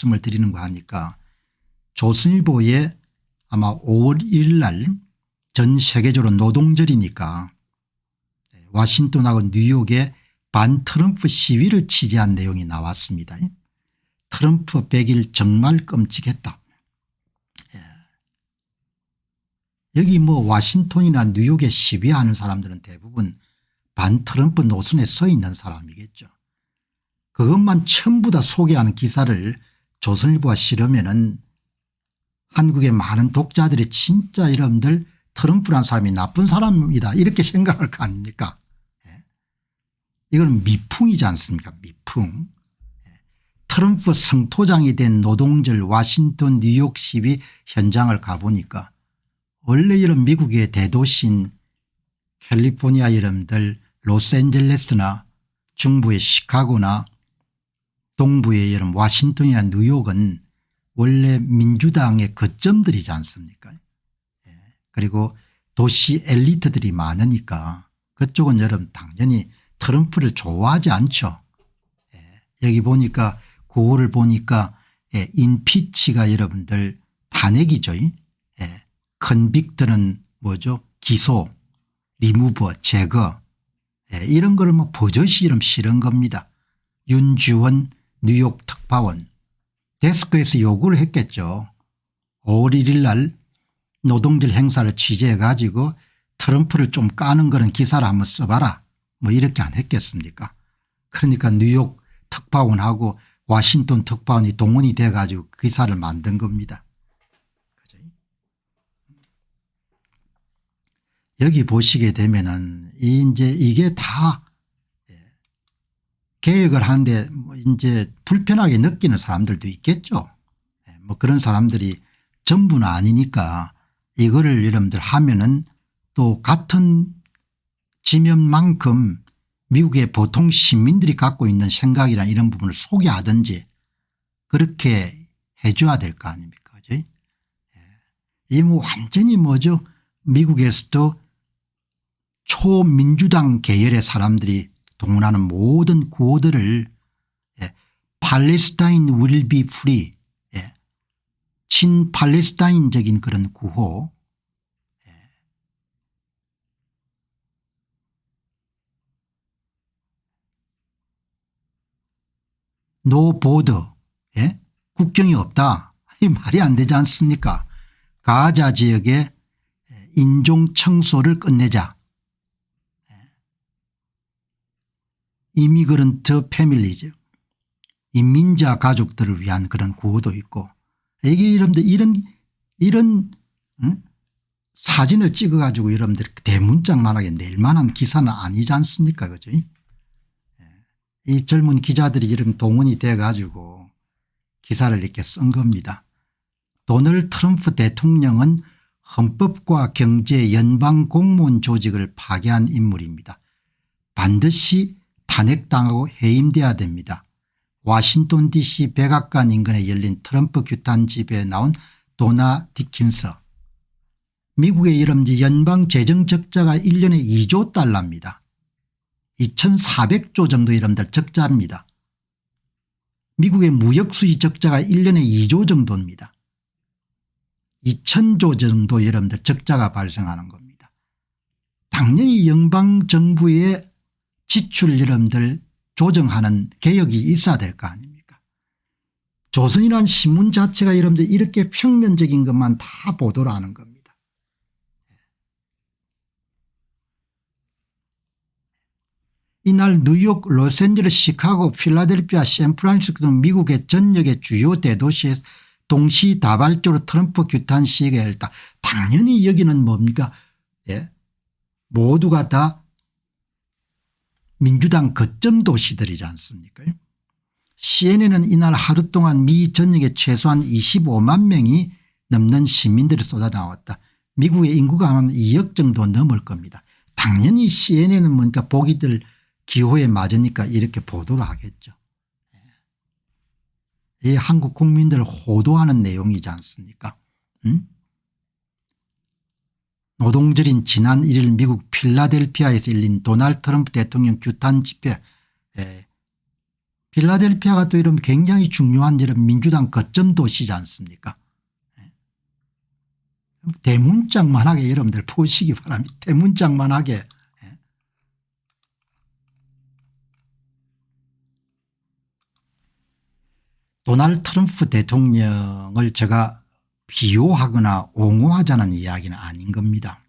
초점을 드리는 거 하니까 조선일보에 아마 5월 1일 날 전 세계적으로 노동절이니까 와싱턴하고 뉴욕에 반 트럼프 시위를 취재한 내용이 나왔습니다. 트럼프 100일 정말 끔찍했다. 예. 여기 뭐 와싱턴이나 뉴욕에 시위하는 사람들은 대부분 반 트럼프 노선에 서 있는 사람이겠죠. 그것만 전부 다 소개하는 기사를 조선일보가 실으면은 한국의 많은 독자들이 진짜 여러분들 트럼프란 사람이 나쁜 사람이다 이렇게 생각할 거 아닙니까 예. 이건 미풍이지 않습니까 미풍 예. 트럼프 성토장이 된 노동절 와싱턴 뉴욕 시위 현장을 가보니까 원래 이런 미국의 대도시인 캘리포니아 여러분들 로스앤젤레스나 중부의 시카고나 동부의 여름 와싱턴이나 뉴욕은 원래 민주당의 거점들이지 않습니까 예. 그리고 도시 엘리트들이 많으니까 그쪽은 여러분 당연히 트럼프를 좋아하지 않죠. 예. 여기 보니까 구호를 보니까 예. 인피치가 여러분들 탄핵이죠. 예. 컨빅트는 뭐죠 기소 리무버 제거 예. 이런 거를 뭐 버젓이 이름 실은 겁니다. 윤주원 뉴욕 특파원 데스크에서 요구를 했겠죠. 5월 1일 날 노동절 행사를 취재해 가지고 트럼프를 좀 까는 그런 기사를 한번 써봐라 뭐 이렇게 안 했겠습니까 그러니까 뉴욕 특파원하고 와싱턴 특파원이 동원이 돼 가지고 그 기사를 만든 겁니다. 여기 보시게 되면은 이제 이게 다 계획을 하는데 뭐 이제 불편하게 느끼는 사람들도 있겠죠. 예, 뭐 그런 사람들이 전부는 아니니까 이거를 여러분들 하면은 또 같은 지면만큼 미국의 보통 시민들이 갖고 있는 생각이나 이런 부분을 소개하든지 그렇게 해줘야 될 거 아닙니까. 그죠? 예. 이뭐 완전히 뭐죠. 미국에서도 초민주당 계열의 사람들이 동원하는 모든 구호들을 예, 팔레스타인 will be free 예, 친팔레스타인적인 그런 구호 예. 노 보더 예? 국경이 없다 이 말이 안 되지 않습니까 가자 지역의 인종 청소를 끝내자 이미그런트 패밀리즈 인민자 가족들을 위한 그런 구호도 있고 이게 여러분들 이런 이런 응? 사진을 찍어 가지고 여러분들 대문짝만하게 낼 만한 기사는 아니지 않습니까 그죠 예. 이 젊은 기자들이 이런 동원이 돼 가지고 기사를 이렇게 쓴 겁니다. 도널드 트럼프 대통령은 헌법과 경제 연방 공무원 조직을 파괴한 인물입니다. 반드시 탄핵당하고 해임돼야 됩니다. 와싱턴 dc 백악관 인근에 열린 트럼프 규탄 집회에 나온 도나 디킨서 미국의 이름 연방 재정 적자가 1년에 2조 달러입니다. 2400조 정도 이름들 적자입니다. 미국의 무역수지 적자가 1년에 2조 정도입니다. 2000조 정도 여러분들 적자가 발생하는 겁니다. 당연히 연방정부의 지출 여러분들 조정하는 개혁이 있어야 될 거 아닙니까 조선이라는 신문 자체가 여러분들 이렇게 평면적인 것만 다 보도를 하는 겁니다. 이날 뉴욕, 로스앤젤레스, 시카고, 필라델피아, 샌프란시스코 등 미국의 전역의 주요 대도시에 동시다발적으로 트럼프 규탄 시위가 열다. 당연히 여기는 뭡니까 예. 모두가 다 민주당 거점 도시들이지 않습니까 CNN은 이날 하루 동안 미 전역에 최소한 25만 명이 넘는 시민들이 쏟아 나왔다. 미국의 인구가 한 2억 정도 넘을 겁니다. 당연히 CNN은 뭔가 보기들 기호에 맞으니까 이렇게 보도를 하겠죠. 이 한국 국민들을 호도하는 내용이지 않습니까 응? 노동절인 지난 1일 미국 필라델피아에서 열린 도널드 트럼프 대통령 규탄 집회 필라델피아가 또 이런 굉장히 중요한 이런 민주당 거점 도시지 않습니까 예. 대문짝만하게 여러분들 보시기 바랍니다. 대문짝만하게 예. 도널드 트럼프 대통령을 제가 비호하거나 옹호하자는 이야기는 아닌 겁니다.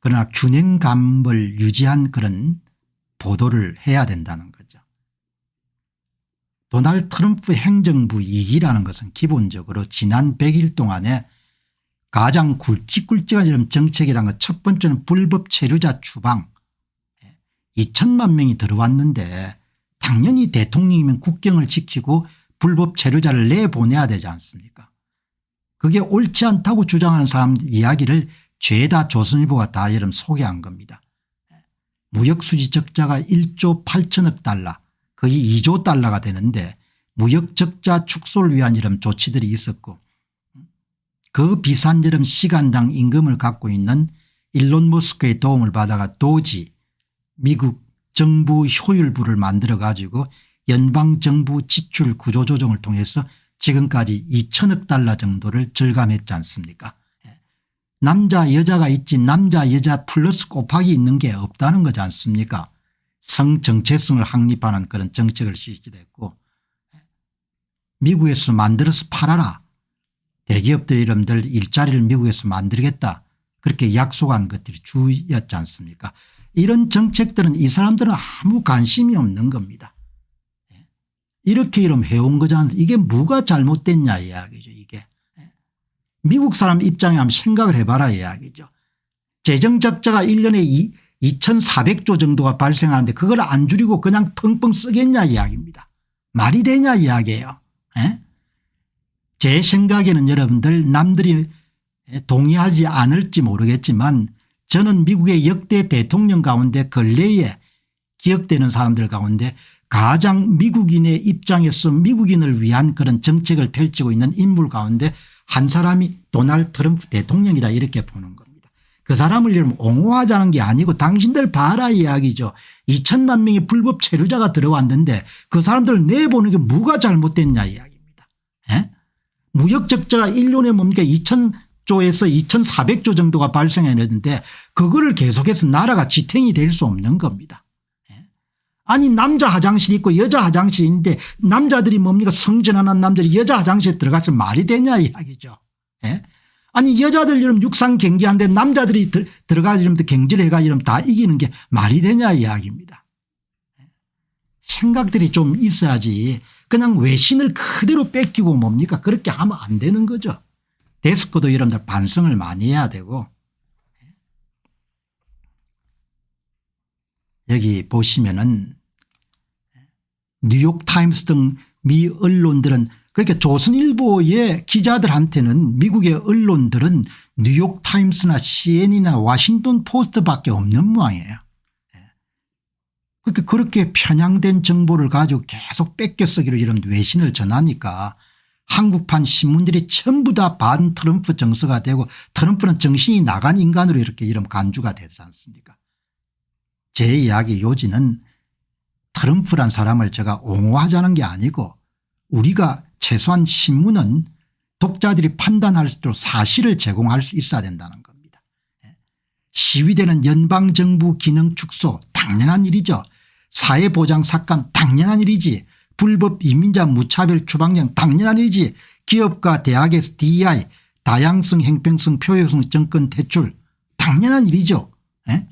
그러나 균형감을 유지한 그런 보도를 해야 된다는 거죠. 도널드 트럼프 행정부 2기라는 것은 기본적으로 지난 100일 동안에 가장 굵직굵직한 정책이라는 것 첫 번째는 불법 체류자 추방 2천만 명이 들어왔는데 당연히 대통령이면 국경을 지키고 불법 체류자를 내보내야 되지 않습니까 그게 옳지 않다고 주장하는 사람 이야기를 죄다 조선일보가 다 여러분 소개한 겁니다. 무역수지 적자가 1조 8천억 달러 거의 2조 달러가 되는데 무역적자 축소를 위한 이런 조치들이 있었고 그 비싼 이런 시간당 임금을 갖고 있는 일론 머스크의 도움을 받아가 도지 미국 정부 효율부를 만들어 가지고 연방정부 지출 구조조정을 통해서 지금까지 2천억 달러 정도를 절감했지 않습니까 예. 남자 여자가 있지 남자 여자 플러스 곱하기 있는 게 없다는 거지 않습니까 성 정체성을 확립하는 그런 정책을 실시됐고 예. 미국에서 만들어서 팔아라 대기업들 이름들 일자리를 미국에서 만들겠다 그렇게 약속한 것들이 주였지 않습니까 이런 정책들은 이 사람들은 아무 관심이 없는 겁니다. 예. 이렇게 이름 해온 거잖아요. 이게 뭐가 잘못됐냐. 예. 미국 사람 입장에 한번 생각을 해봐라 이야기죠. 재정적자가 1년에 2400조 정도가 발생하는데 그걸 안 줄이고 그냥 펑펑 쓰겠냐 이야기입니다. 말이 되냐 이야기예요. 예? 제 생각에는 여러분들 남들이 동의하지 않을지 모르겠지만 저는 미국의 역대 대통령 가운데 근래에 기억되는 사람들 가운데 가장 미국인의 입장에서 미국인을 위한 그런 정책을 펼치고 있는 인물 가운데 한 사람이 도널드 트럼프 대통령이다 이렇게 보는 겁니다. 그 사람을 옹호하자는 게 아니고 당신들 봐라 이야기죠. 2천만 명의 불법 체류자가 들어왔는데 그 사람들 내보는 게 뭐가 잘못됐냐 이야기입니다. 에? 무역 적자가 1년에 뭡니까 2천조에서 2,400조 정도가 발생했는데 그거를 계속해서 나라가 지탱이 될 수 없는 겁니다. 예? 아니 남자 화장실 있고 여자 화장실 있는데 남자들이 뭡니까 성전하는 남들이 여자 화장실에 들어가서 말이 되냐 이야기죠. 예? 아니 여자들 이름 육상 경기하는데 남자들이 들, 들어가서 이러면 경기를 해가 이러면 다 이기는 게 말이 되냐 이야기입니다. 예? 생각들이 좀 있어야지 그냥 외신을 그대로 뺏기고 뭡니까 그렇게 하면 안 되는 거죠. 데스크도 여러분들 반성을 많이 해야 되고 여기 보시면은 뉴욕타임스 등 미 언론들은 그러니까 조선일보의 기자들한테는 미국의 언론들은 뉴욕타임스나 CNN이나 와싱턴 포스트밖에 없는 모양이에요. 그렇게 그렇게 편향된 정보를 가지고 계속 뺏겨 쓰기로 이런 외신을 전하니까 한국판 신문들이 전부 다 반 트럼프 정서가 되고 트럼프는 정신이 나간 인간으로 이렇게 이런 간주가 되지 않습니까 제 이야기 요지는 트럼프란 사람을 제가 옹호하자는 게 아니고 우리가 최소한 신문은 독자들이 판단할 수 있도록 사실을 제공할 수 있어야 된다는 겁니다. 시위되는 연방정부 기능 축소 당연한 일이죠. 사회보장 삭감 당연한 일이지 불법 이민자 무차별 추방령 당연한 일이지 기업과 대학에서 DEI 다양성 행평성 표효성 정권 퇴출 당연한 일이죠. 에?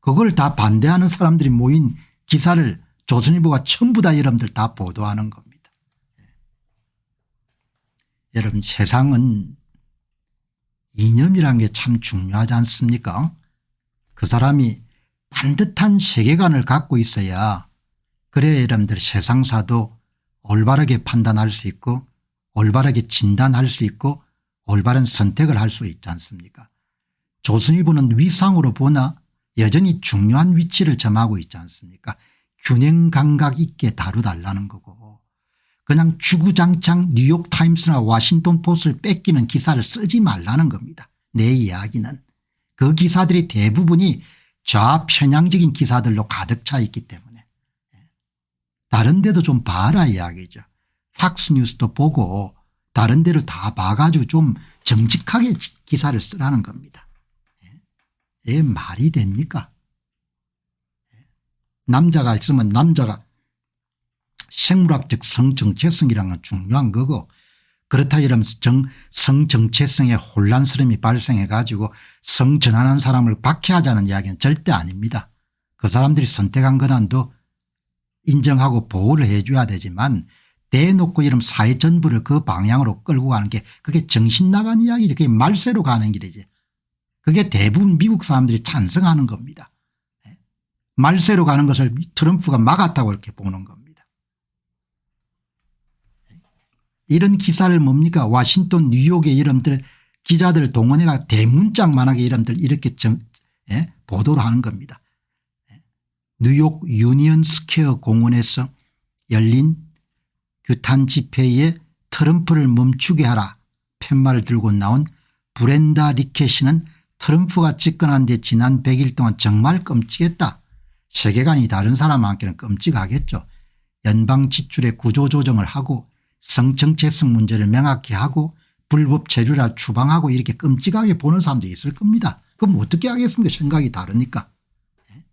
그걸 다 반대하는 사람들이 모인 기사를 조선일보가 전부 다 여러분들 다 보도하는 겁니다. 여러분 세상은 이념이라는 게참 중요하지 않습니까? 그 사람이 반듯한 세계관을 갖고 있어야 그래야 여러분들 세상사도 올바르게 판단할 수 있고 올바르게 진단할 수 있고 올바른 선택을 할 수 있지 않습니까? 조선일보는 위상으로 보나 여전히 중요한 위치를 점하고 있지 않습니까 균형 감각 있게 다루달라는 거고 그냥 주구장창 뉴욕타임스나 워싱턴 포스를 뺏기는 기사를 쓰지 말라는 겁니다. 내 이야기는. 그 기사들이 대부분이 좌 편향적인 기사들로 가득 차 있기 때문에 다른 데도 좀 봐라 이야기죠. 팍스뉴스도 보고 다른 데를 다 봐가지고 좀 정직하게 지- 기사를 쓰라는 겁니다. 예? 이게 말이 됩니까? 예? 남자가 있으면 남자가 생물학적 성정체성이라는 건 중요한 거고 그렇다 이러면 정, 성정체성에 혼란스러움이 발생해 가지고 성전환한 사람을 박해하자는 이야기는 절대 아닙니다. 그 사람들이 선택한 거난도 인정하고 보호를 해 줘야 되지만 대놓고 이런 사회 전부를 그 방향으로 끌고 가는 게 그게 정신 나간 이야기지 그게 말세로 가는 길이지 그게 대부분 미국 사람들이 찬성하는 겁니다. 예. 말세로 가는 것을 트럼프가 막았다고 이렇게 보는 겁니다. 이런 기사를 뭡니까 와싱턴 뉴욕의 이름들 기자들 동원해가 대문짝만하게 이름들 이렇게 정, 예? 보도를 하는 겁니다. 예. 뉴욕 유니언 스퀘어 공원에서 열린 규탄 집회에 트럼프를 멈추게 하라 팻말을 들고 나온 브렌다 리켓이는 트럼프가 집권한 뒤 지난 100일 동안 정말 끔찍했다. 세계관이 다른 사람한테는 끔찍하겠죠. 연방 지출의 구조조정을 하고 성정체성 문제를 명확히 하고 불법 체류라 추방하고 이렇게 끔찍하게 보는 사람도 있을 겁니다. 그럼 어떻게 하겠습니까 생각이 다르니까. 예?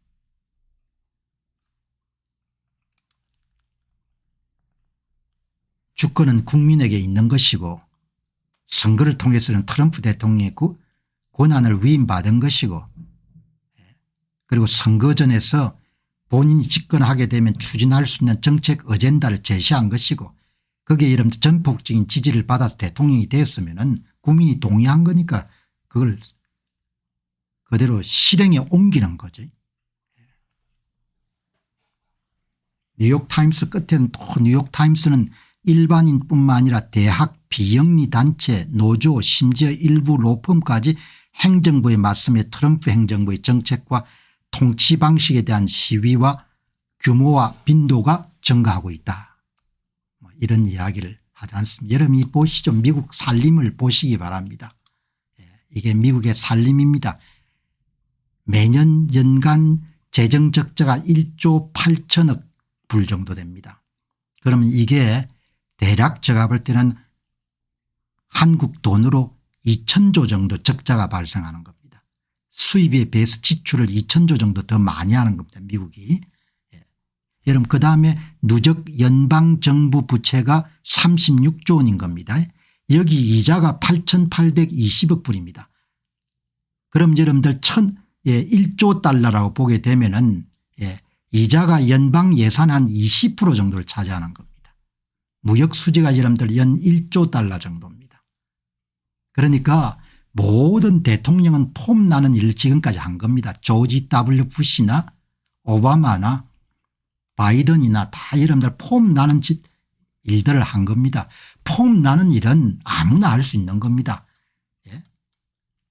주권은 국민에게 있는 것이고 선거를 통해서는 트럼프 대통령의 구- 권한을 위임받은 것이고 예. 그리고 선거 전에서 본인이 집권하게 되면 추진할 수 있는 정책 어젠다를 제시한 것이고 거기에 이런 전폭적인 지지를 받아서 대통령이 됐으면 국민이 동의한 거니까 그걸 그대로 실행에 옮기는 거죠. 뉴욕타임스 끝에는 또 뉴욕타임스는 일반인뿐만 아니라 대학 비영리 단체 노조 심지어 일부 로펌까지 행정부에 맞서며 트럼프 행정부의 정책과 통치 방식에 대한 시위와 규모와 빈도가 증가하고 있다. 뭐 이런 이야기를 하지 않습니다. 여러분 이 보시죠. 미국 살림을 보시기 바랍니다. 예, 이게 미국의 살림입니다. 매년 연간 재정 적자가 1조 8천억 불 정도 됩니다. 그러면 이게 대략 제가 볼 때는 한국 돈으로 2천조 정도 적자가 발생하는 겁니다. 수입에 비해서 지출을 2천조 정도 더 많이 하는 겁니다. 미국이. 예. 여러분 그다음에 누적 연방정부 부채가 36조 원인 겁니다. 여기 이자가 8,820억 불입니다. 그럼 여러분들 천, 예, 1조 달러라고 보게 되면은 예, 이자가 연방 예산 한 20% 정도를 차지하는 겁니다. 무역 수지가 여러분들 연 1조 달러 정도입니다. 그러니까 모든 대통령은 폼 나는 일을 지금까지 한 겁니다. 조지 W 부시나 오바마나 바이든이나 다 여러분들 폼 나는 짓 일들을 한 겁니다. 폼 나는 일은 아무나 할 수 있는 겁니다. 예?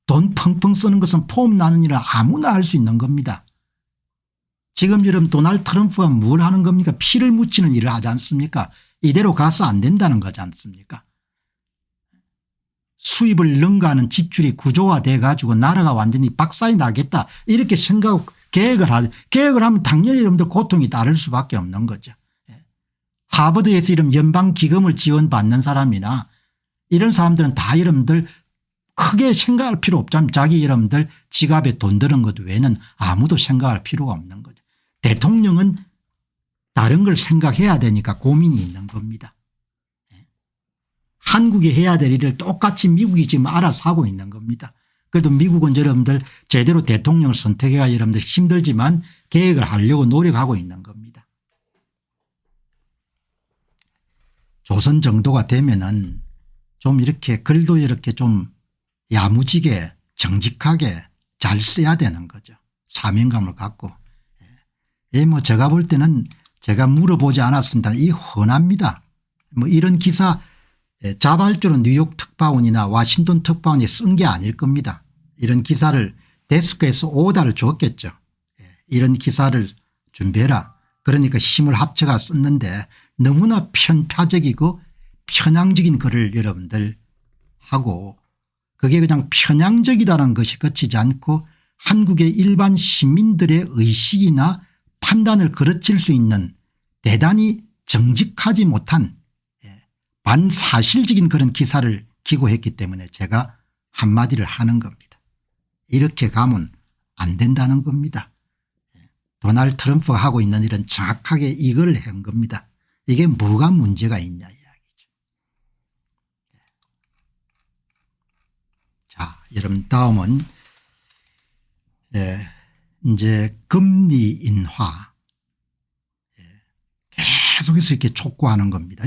돈 펑펑 쓰는 것은 폼 나는 일은 아무나 할 수 있는 겁니다. 지금 여러분 도널드 트럼프가 뭘 하는 겁니까 피를 묻히는 일을 하지 않습니까 이대로 가서 안 된다는 거지 않습니까 수입을 능가하는 지출이 구조화돼 가지고 나라가 완전히 박살이 나겠다 이렇게 생각 계획을 하죠. 계획을 하면 당연히 여러분들 고통이 따를 수밖에 없는 거죠. 예. 하버드에서 이런 연방기금을 지원받는 사람이나 이런 사람들은 다 여러분들 크게 생각할 필요 없잖아요. 자기 여러분들 지갑에 돈 드는 것 외에는 아무도 생각할 필요가 없는 거죠. 대통령은 다른 걸 생각해야 되니까 고민이 있는 겁니다. 예. 한국이 해야 될 일을 똑같이 미국이 지금 알아서 하고 있는 겁니다. 그래도 미국은 여러분들 제대로 대통령을 선택해야 여러분들 힘들지만 계획을 하려고 노력하고 있는 겁니다. 조선 정도가 되면은 좀 이렇게 글도 이렇게 좀 야무지게 정직하게 잘 써야 되는 거죠. 사명감을 갖고. 예, 뭐 제가 볼 때는 제가 물어보지 않았습니다. 이 흔합니다. 뭐 이런 기사 예, 자발적으로 뉴욕 특파원이나 와싱턴 특파원이 쓴 게 아닐 겁니다. 이런 기사를 데스크에서 오다를 줬겠죠. 예, 이런 기사를 준비해라. 그러니까 힘을 합쳐가 썼는데 너무나 편파적이고 편향적인 글을 여러분들 하고 그게 그냥 편향적이다는 것이 그치지 않고 한국의 일반 시민들의 의식이나 판단을 그르칠 수 있는 대단히 정직하지 못한 예, 반사실적인 그런 기사를 기고했기 때문에 제가 한마디를 하는 겁니다. 이렇게 가면 안 된다는 겁니다. 예, 도널드 트럼프가 하고 있는 일은 정확하게 이걸 한 겁니다. 이게 뭐가 문제가 있냐 이야기죠. 예. 자 여러분 다음은 예, 이제 금리 인하 예, 계속해서 이렇게 촉구하는 겁니다.